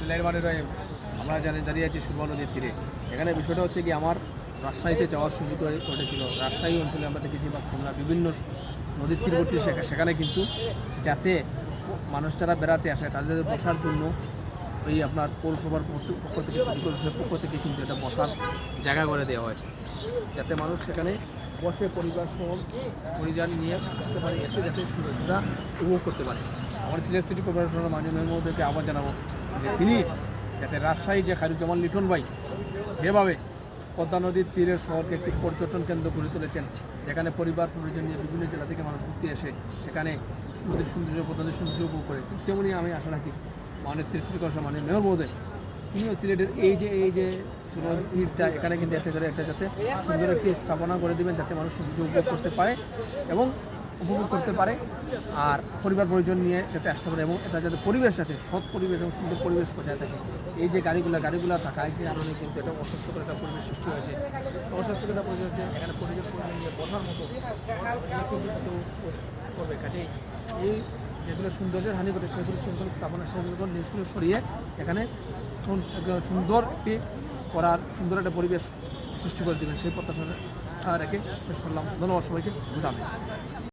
সিলাইমানের আমরা জানি দাঁড়িয়ে আছি সুরমা নদীর তীরে। এখানে বিষয়টা হচ্ছে কি, আমার রাজশাহীতে যাওয়ার সুযোগ ঘটেছিল রাজশাহী অঞ্চলে আমরা দেখেছি বা খুলনা বিভিন্ন নদীর তীরবর্তী সেখা- সেখানে কিন্তু যাতে মানুষ যারা বেড়াতে আসে, তাদের বসার জন্য ওই আপনার পৌরসভার পক্ষ থেকে সিটি কর্পোরেশনের পক্ষ থেকে কিন্তু এটা বসার জায়গা করে দেওয়া হয়েছে। যাতে মানুষ সেখানে বসে পরিবার সহ পরিজন নিয়ে করতে পারে, এসে যাতে সুন্দরতা উপভোগ করতে পারে। আমার সিলেট সিটি কর্পোরেশনের মাননীয় মেয়র আহ্বান জানাব যে তিনি যাতে রাজশাহী যে খায়রুজ্জামান লিটন ভাই যেভাবে পদ্মা নদীর তীরের শহরকে একটি পর্যটন কেন্দ্র গড়ে তুলেছেন, যেখানে পরিবার, পরিজন নিয়ে বিভিন্ন জেলা থেকে মানুষ ঘুরতে এসে সেখানে নদীর সৌন্দর্য, পদ্মাদের সৌন্দর্য উপভোগ করে। ঠিক তেমনি আমি আশা রাখি মাননীয় শ্রী শ্রী কর্ষা মাননীয় মেয়র মহোদয়, তিনিও সিলেটের এই যে এই যে তীরটা, এখানে কিন্তু একটা করে একটা যাতে সুন্দর একটি স্থাপনা করে দেবেন, যাতে মানুষ সৌন্দর্য উপভোগ করতে পারে এবং উপভোগ করতে পারে আর পরিবার পরিজন নিয়ে যাতে আসতে পারে এবং এটা যাতে পরিবেশ থাকে সৎ পরিবেশ এবং সুন্দর পরিবেশ বজায় থাকে। এই যে গাড়িগুলো গাড়িগুলো থাকায় কারণে কিন্তু এটা অস্বাস্থ্যকর একটা পরিবেশ সৃষ্টি হয়েছে। অস্বাস্থ্যকর একটা পরিবেশ হচ্ছে এখানে পরিবেশ পরিজন নিয়ে বসার মতো করবে। কাজে এই যেগুলো সৌন্দর্যের হানি ঘটে সেগুলো সুন্দর স্থাপনা, সেগুলো জিনিসগুলো সরিয়ে এখানে সুন- সুন্দর একটি করার সুন্দর একটা পরিবেশ সৃষ্টি করে দেবেন। সেই প্রত্যাশা রেখে শেষ করলাম। ধন্যবাদ সবাইকে। গুড